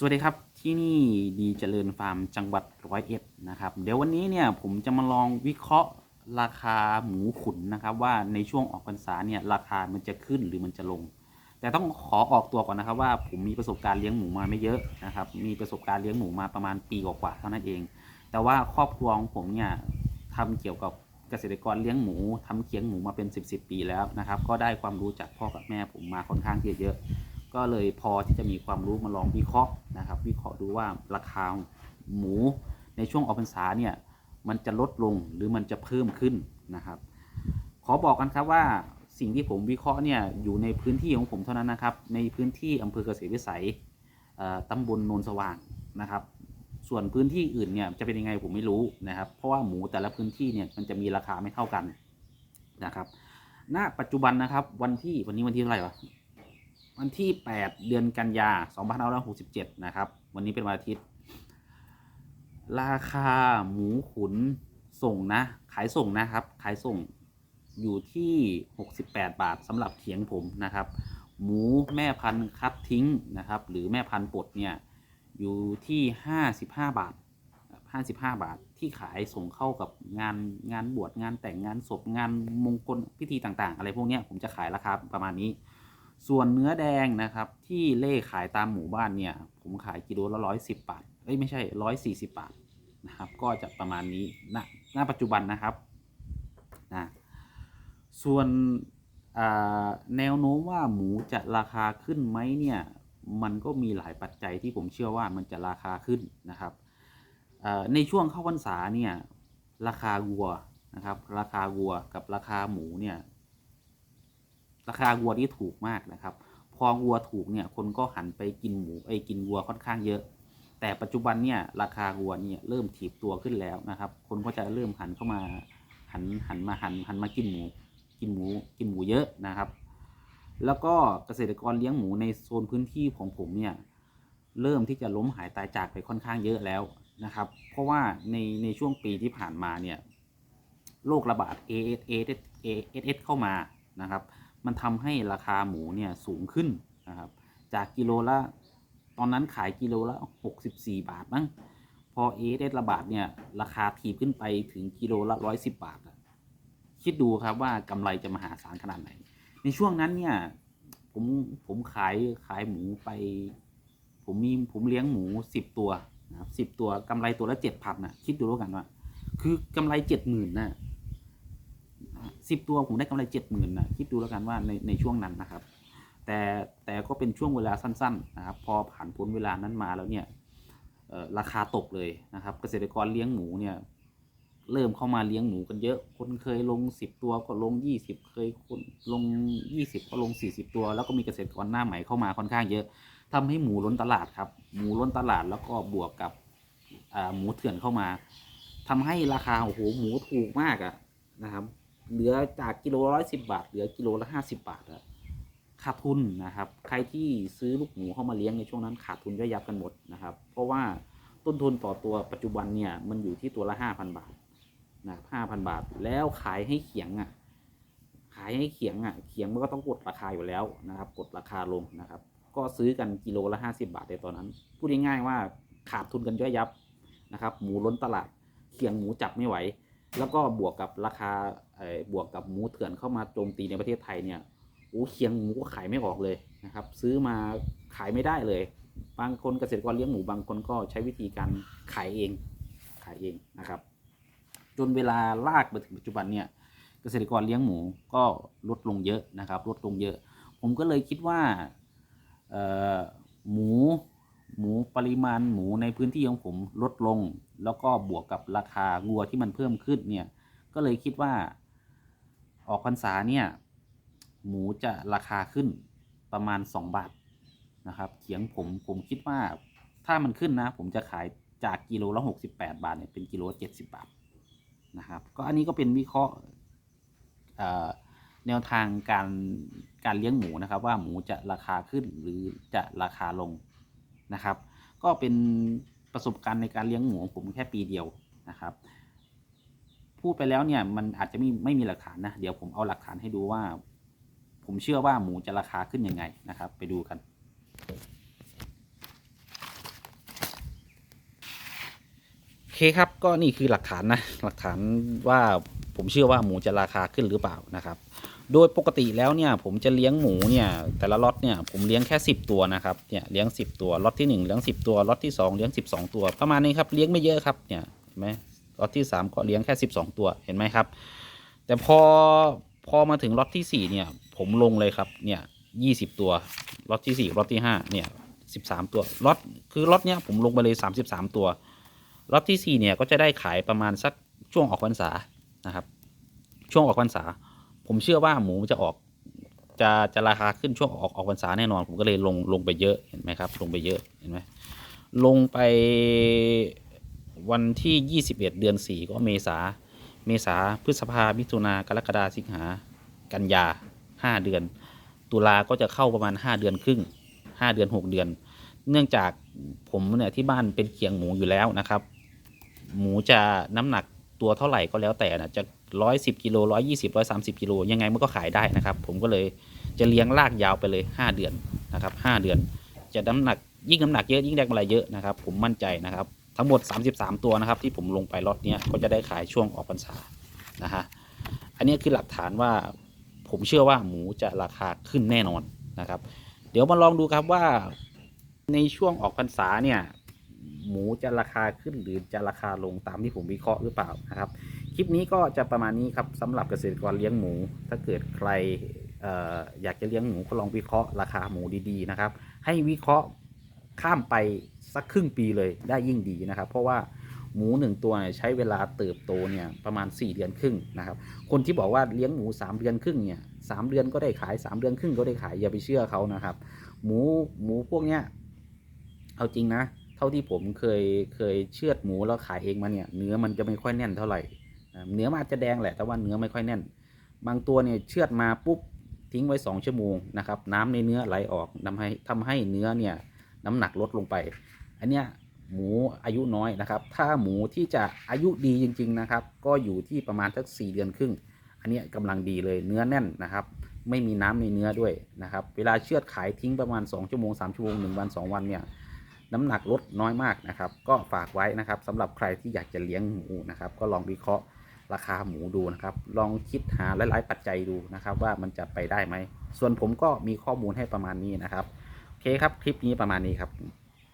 สวัสดีครับที่นี่ดีเจริญฟาร์มจังหวัดร้อยเอ็ดนะครับ เดี๋ยววันนี้เนี่ยผมจะมาลองวิเคราะห์ราคาหมูขุนนะครับ ว่าในช่วงออกพรรษาเนี่ยราคามันจะขึ้นหรือมันจะลง แต่ต้องขอออกตัวก่อนนะครับว่าผมมีประสบการณ์เลี้ยงหมูมาไม่เยอะนะครับ มีประสบการณ์เลี้ยงหมูมาประมาณปีกว่าๆเท่านั้นเอง แต่ว่าครอบครัวของผมเนี่ยทำเกี่ยวกับเกษตรกรเลี้ยงหมูทำเคียงหมูมาเป็น 10บสปีแล้วนะครับ ก็ได้ความรู้จากพ่อกับแม่ผมมาค่อนข้างที่จะเยอะ ก็เลยพอที่จะมีความรู้มาลองวิเคราะห์นะครับ วิเคราะห์ดูว่าราคาหมูในช่วงออกพรรษาเนี่ยมันจะลดลงหรือมันจะเพิ่มขึ้นนะครับ ขอบอกกันครับว่าสิ่งที่ผมวิเคราะห์เนี่ยอยู่ในพื้นที่ของผมเท่านั้นนะครับ ในพื้นที่อำเภอเกษตรวิสัยตำบลโนนสว่างนะครับ ส่วนพื้นที่อื่นเนี่ยจะเป็นยังไงผมไม่รู้นะครับ เพราะว่าหมูแต่ละพื้นที่เนี่ยมันจะมีราคาไม่เท่ากันนะครับ ณ ปัจจุบันนะครับวันที่วันนี้วันที่เท่าไหร่วะ วันที่ 8 เดือนกันยา2567 นะครับ วันนี้เป็นวันอาทิตย์ ราคาหมูขุนส่งนะ ขายส่งนะครับ ขายส่งอยู่ที่ 68 บาทสำหรับเขียงผมนะครับ หมูแม่พันธุ์คัดทิ้งนะครับ หรือแม่พันธุ์ปลดเนี่ยอยู่ที่ 55 บาท 55 บาทที่ขายส่งเข้ากับงานงานบวชงานแต่งงานศพงานมงคลพิธีต่างๆ อะไรพวกนี้ผมจะขายราคาประมาณนี้ ส่วนเนื้อแดงนะครับที่เล่ขายตามหมู่บ้านเนี่ยผมขายกิโลละร้อยสิบบาทเอ้ยไม่ใช่ร้อยสี่สิบบาทนะครับก็จะประมาณนี้ณณปัจจุบันนะครับนะส่วนแนวโน้มว่าหมูจะราคาขึ้นไหมเนี่ยมันก็มีหลายปัจจัยที่ผมเชื่อว่ามันจะราคาขึ้นนะครับในช่วงเข้าพรรษาเนี่ยราคาวัวนะครับราคาวัวกับราคาหมูเนี่ย ราคาวัวนี่ถูกมากนะครับ พอวัวถูกเนี่ยคนก็หันไปกินหมูไอ้กินวัวค่อนข้างเยอะ แต่ปัจจุบันเนี่ยราคาวัวเนี่ยเริ่มถีบตัวขึ้นแล้วนะครับ คนก็จะเริ่มหันเข้ามาหันหันมาหันหันมากินหมูกินหมูกินหมูเยอะนะครับ แล้วก็เกษตรกรเลี้ยงหมูในโซนพื้นที่ของผมเนี่ยเริ่มที่จะล้มหายตายจากไปค่อนข้างเยอะแล้วนะครับ เพราะว่าในในช่วงปีที่ผ่านมาเนี่ยโรคระบาด AS AS AS เข้ามานะครับ มันทำให้ราคาหมูเนี่ยสูงขึ้นนะครับจากกิโลละตอนนั้นขายกิโลละ 64 บาทมั้งพอเอเดระบาดเนี่ยราคาถีบขึ้นไปถึงกิโลละ 110 บาทอะคิดดูครับว่ากำไรจะมหาศาลขนาดไหน ในช่วงนั้นเนี่ยผมผมขายขายหมูไป ผมมีผมเลี้ยงหมู 10 ตัวนะครับสิบตัวกำไรตัวละ 7,000นะคิดดูแล้วกันว่า คือกำไร 70,000นะ สิบตัวผมได้กำไรเจ็ดหมื่นนะคิดดูแล้วกันว่าในในช่วงนั้นนะครับ แต่แต่ก็เป็นช่วงเวลาสั้นๆนะครับ พอผ่านพ้นเวลานั้นมาแล้วเนี่ยราคาตกเลยนะครับ เกษตรกรเลี้ยงหมูเนี่ยเริ่มเข้ามาเลี้ยงหมูกันเยอะ คนเคยลงสิบตัวก็ลงยี่สิบเคยคนลงยี่สิบก็ลงสี่สิบตัว แล้วก็มีเกษตรกรหน้าใหม่เข้ามาค่อนข้างเยอะทำให้หมูล้นตลาดครับ หมูล้นตลาดแล้วก็บวกกับหมูเถื่อนเข้ามาทำให้ราคาโอ้โหหมูถูกมากอะนะครับ เหลือจากกิโลร้อยสิบบาท เหลือกิโลละห้าสิบบาทอะขาดทุนนะครับ ใครที่ซื้อลูกหมูเข้ามาเลี้ยงในช่วงนั้นขาดทุนย่อยยับกันหมดนะครับ เพราะว่าต้นทุนต่อตัวปัจจุบันเนี่ยมันอยู่ที่ตัวละห้าพันบาทนะครับห้าพันบาท แล้วขายให้เขียงอะ ขายให้เขียงอะ เขียงมันก็ต้องกดราคาอยู่แล้วนะครับ กดราคาลงนะครับ ก็ซื้อกันกิโลละห้าสิบาทในตอนนั้น พูดง่ายๆว่าขาดทุนกันย่อยยับนะครับ หมูล้นตลาด เขียงหมูจับไม่ไหว แล้วก็บวกกับราคาบวกกับหมูเถื่อนเข้ามาโจมตีในประเทศไทยเนี่ยโอ้เคียงหมูก็ขายไม่ออกเลยนะครับ ซื้อมาขายไม่ได้เลย บางคนเกษตรกรเลี้ยงหมูบางคนก็ใช้วิธีการขายเองขายเองนะครับ จนเวลาลากมาถึงปัจจุบันเนี่ยเกษตรกรเลี้ยงหมูก็ลดลงเยอะนะครับลดลงเยอะ ผมก็เลยคิดว่าหมูหมูปริมาณหมูในพื้นที่ของผมลดลง แล้วก็บวกกับราคาวัวที่มันเพิ่มขึ้นเนี่ย ก็เลยคิดว่า ออกพรรษาเนี่ย หมูจะราคาขึ้นประมาณ 2 บาทนะครับเขียงผมผมคิดว่าถ้ามันขึ้นนะ ผมจะขายจากกิโลละ68 บาทเนี่ยเป็นกิโลละ70 บาทนะครับ ก็อันนี้ก็เป็นวิเคราะห์แนวทางการการเลี้ยงหมูนะครับ ว่าหมูจะราคาขึ้นหรือจะราคาลงนะครับ ก็เป็น ประสบการณ์ในการเลี้ยงหมูผมแค่ปีเดียวนะครับ พูดไปแล้วเนี่ยมันอาจจะไม่ไม่มีหลักฐานนะ เดี๋ยวผมเอาหลักฐานให้ดูว่า ผมเชื่อว่าหมูจะราคาขึ้นยังไงนะครับ ไปดูกัน โอเคครับก็นี่คือหลักฐานนะ หลักฐานว่า ผมเชื่อว่าหมูจะราคาขึ้นหรือเปล่านะครับ โดยปกติแล้วเนี่ยผมจะเลี้ยงหมูเนี่ยแต่ละล็อตเนี่ยผมเลี้ยงแค่ 10 ตัวนะครับเนี่ยเลี้ยง 10 ตัวล็อตที่1เลี้ยง10 ตัวล็อตที่ 2 เลี้ยง 12 ตัว ประมาณนี้ครับเลี้ยงไม่เยอะครับเนี่ยเห็นไหมล็อตที่ 3 ก็เลี้ยงแค่ 12 ตัวเห็นไหมครับ แต่พอพอมาถึงล็อตที่4เนี่ยผมลงเลยครับเนี่ย20ตัวล็อตที่4ล็อตที่5เนี่ย13ตัวล็อตคือล็อตเนี้ยผมลงไปเลย33ตัวล็อตที่4เนี่ยก็จะได้ขายประมาณสักช่วงออกพรรษา นะครับ ช่วงออกพรรษา ผมเชื่อว่าหมูจะออกจะจะราคาขึ้นช่วงออกออกพรรษาแน่นอน ผมก็เลยลงลงไปเยอะเห็นไหมครับ ลงไปเยอะเห็นไหมลงไปวันที่ 21 เดือน 4 ก็เมษาเมษาพฤษภามิถุนากรกฎาสิงหากันยา 5 เดือน ตุลาก็จะเข้าประมาณ 5 เดือนครึ่ง 5 เดือน 6 เดือน เนื่องจากผมเนี่ยที่บ้านเป็นเคียงหมูอยู่แล้วนะครับ หมูจะน้ำหนัก ตัวเท่าไหร่ก็แล้วแต่นะจะร้อยสิบกิโลร้อยยี่สิบร้อยสามสิบกิโลยังไงมันก็ขายได้นะครับ ผมก็เลยจะเลี้ยงลากยาวไปเลยห้าเดือนนะครับห้าเดือน จะน้ำหนักยิ่งน้ำหนักเยอะยิ่งได้กำไรเยอะนะครับ ผมมั่นใจนะครับ ทั้งหมด 33 ตัวนะครับ ที่ผมลงไปล็อตเนี้ยก็จะได้ขายช่วงออกพรรษานะฮะอันนี้คือหลักฐานว่าผมเชื่อว่าหมูจะราคาขึ้นแน่นอนนะครับ เดี๋ยวมาลองดูครับว่าในช่วงออกพรรษาเนี่ย หมูจะราคาขึ้นหรือจะราคาลงตามที่ผมวิเคราะห์หรือเปล่านะครับ คลิปนี้ก็จะประมาณนี้ครับสำหรับเกษตรกรเลี้ยงหมู ถ้าเกิดใครอออยากจะเลี้ยงหมูก็ลองวิเคราะห์ราคาหมูดีๆนะครับ ให้วิเคราะห์ข้ามไปสักครึ่งปีเลยได้ยิ่งดีนะครับ เพราะว่าหมูหนึ่งตัวเนี่ยใช้เวลาเติบโตเนี่ยประมาณ 4 เดือนครึ่งนะครับ คนที่บอกว่าเลี้ยงหมู 3 เดือนครึ่งเนี่ยสามเดือนก็ได้ขาย 3 เดือนครึ่งก็ได้ขายอย่าไปเชื่อเขานะครับ หมูหมูพวกเนี้ยเอาจริงนะ เท่าที่ผมเคยเคยเชือดหมูแล้วขายเองมาเนี่ย เนื้อมันจะไม่ค่อยแน่นเท่าไหร่เนื้อมันอาจจะแดงแหละแต่ว่าเนื้อไม่ค่อยแน่น บางตัวเนี่ยเชือดมาปุ๊บทิ้งไว้ 2 ชั่วโมงนะครับน้ำในเนื้อไหลออกทำให้ทำให้เนื้อเนี่ยน้ำหนักลดลงไป อันเนี้ยหมูอายุน้อยนะครับ ถ้าหมูที่จะอายุดีจริง ๆนะครับ ก็อยู่ที่ประมาณสัก4เดือนครึ่ง อันเนี้ยกำลังดีเลยเนื้อแน่นนะครับ ไม่มีน้ำในเนื้อด้วยนะครับ เวลาเชือดขายทิ้งประมาณ 2 ชั่วโมง3ชั่วโมง1วัน 2 วันเนี่ย น้ำหนักลดน้อยมากนะครับ ก็ฝากไว้นะครับสำหรับใครที่อยากจะเลี้ยงหมูนะครับ ก็ลองวิเคราะห์ราคาหมูดูนะครับ ลองคิดหาหลาย ๆ ปัจจัยดูนะครับ ว่ามันจะไปได้ไหม ส่วนผมก็มีข้อมูลให้ประมาณนี้นะครับ โอเคครับ คลิปนี้ประมาณนี้ครับ